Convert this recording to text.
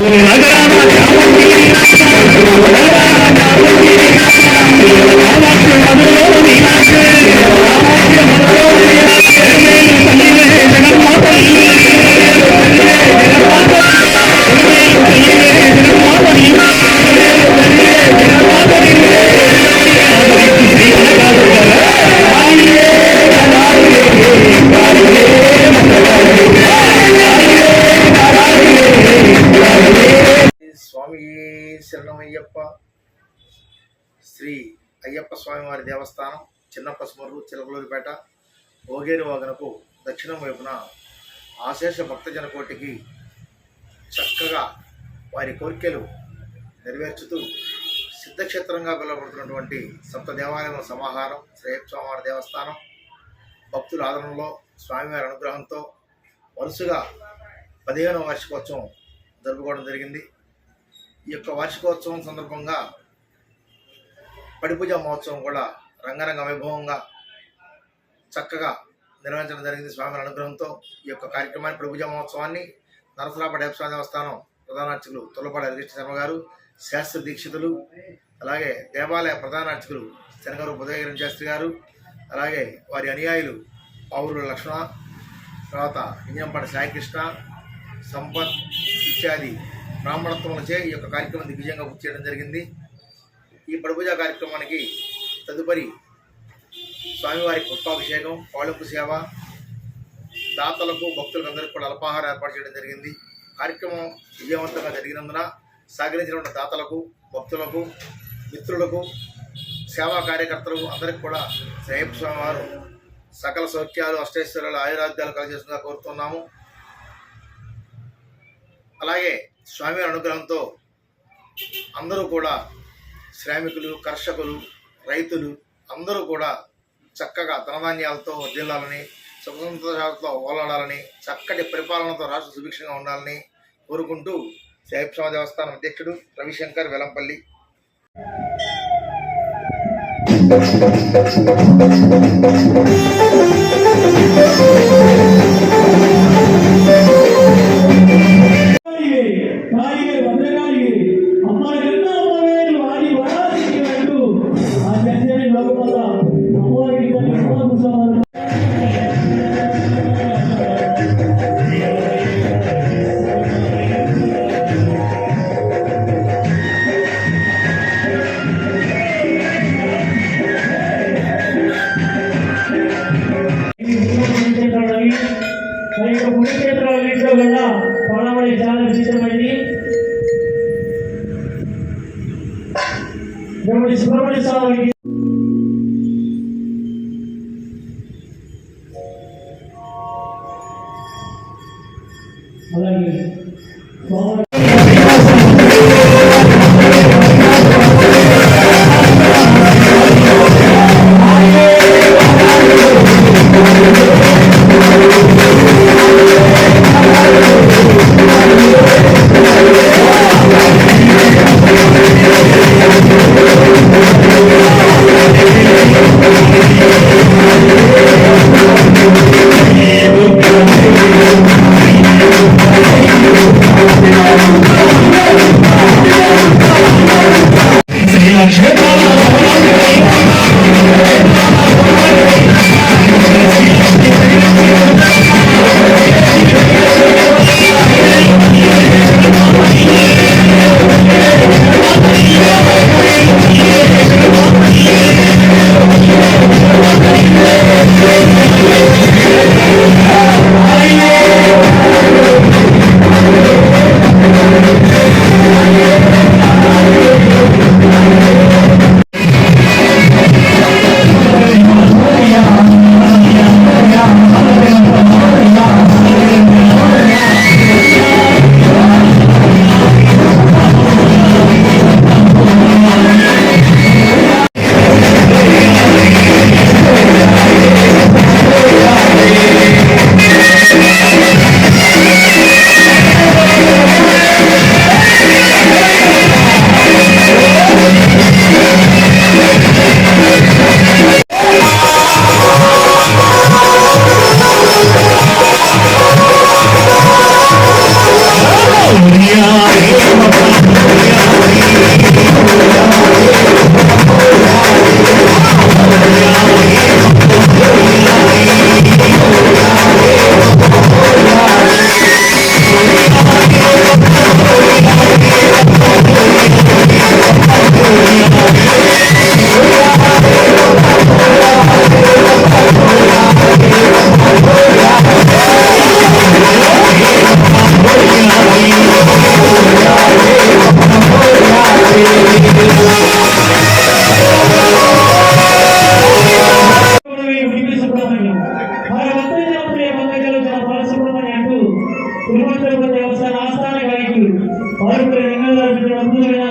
你来 స్వామి శరణమయ్యప్ప. శ్రీ అయ్యప్ప స్వామివారి దేవస్థానం చిన్న పసుమర్రు చిలకలూరిపేట ఓగేరు వాగనకు దక్షిణం వైపున ఆశేష భక్తజన కోటికి చక్కగా వారి కోరికలు నెరవేర్చుతూ సిద్ధక్షేత్రంగా పిలువబడుతున్నటువంటి సప్త దేవాలయంలో సమాహారం శ్రీ స్వామివారి దేవస్థానం భక్తుల ఆదరణలో స్వామివారి అనుగ్రహంతో వరుసగా పదిహేనవ వార్షికోత్సవం జరుపుకోవడం జరిగింది. ఈ యొక్క వార్షికోత్సవం సందర్భంగా పడిపూజ మహోత్సవం కూడా రంగరంగ వైభవంగా చక్కగా నిర్వహించడం జరిగింది స్వామి అనుగ్రహంతో. ఈ యొక్క కార్యక్రమాన్ని పడిపూజ మహోత్సవాన్ని నరసరాపడి స్వామి దేవస్థానం ప్రధాన అర్చకులు తులపాటి హరికృష్ణ శర్మ గారు శాస్త్ర దీక్షితులు అలాగే దేవాలయ ప్రధాన అర్చకులు శనగరు బుధగిరి శాస్త్రి గారు అలాగే వారి అనుయాయులు పావులు లక్ష్మణ తర్వాత ఇంజంపాటి సాయికృష్ణ సంపత్ ఇత్యాది బ్రాహ్మణత్వములచే ఈ యొక్క కార్యక్రమం దిగ్విజయంగా పూర్తి చేయడం జరిగింది. ఈ పడుపూజ కార్యక్రమానికి తదుపరి స్వామివారి పుష్పాభిషేకం పాళింపు సేవ దాతలకు భక్తులకు అందరికీ కూడా అల్పాహారం ఏర్పాటు చేయడం జరిగింది. కార్యక్రమం విజయవంతంగా జరిగినందున సహకరించిన దాతలకు భక్తులకు మిత్రులకు సేవా కార్యకర్తలకు అందరికీ కూడా శ్రేయప్ప స్వామివారు సకల సౌఖ్యాలు అష్టైశ్వర్యాలు ఆయురాధ్యాలు కలిగేస్తుందిగా కోరుతున్నాము. అలాగే స్వామి అనుగ్రహంతో అందరూ కూడా శ్రామికులు కర్షకులు రైతులు అందరూ కూడా చక్కగా ధనధాన్యాలతో జిల్లాలని స్వతంత్రతో ఓలాడాలని చక్కటి పరిపాలనతో రాష్ట్ర సుభిక్షంగా ఉండాలని కోరుకుంటూ సాహిబ్ సమాజ దేవస్థానం అధ్యక్షుడు రవిశంకర్ వెలంపల్లి దేవుడి సుబ్రహ్మణ్య స్వామికి అలాగే Yeah. తిరుమల తిరుపతి దేవస్థాన ఆస్థాన గాయకులు పాడుకునే రంగంలో అర్పించిన అద్భుతమైన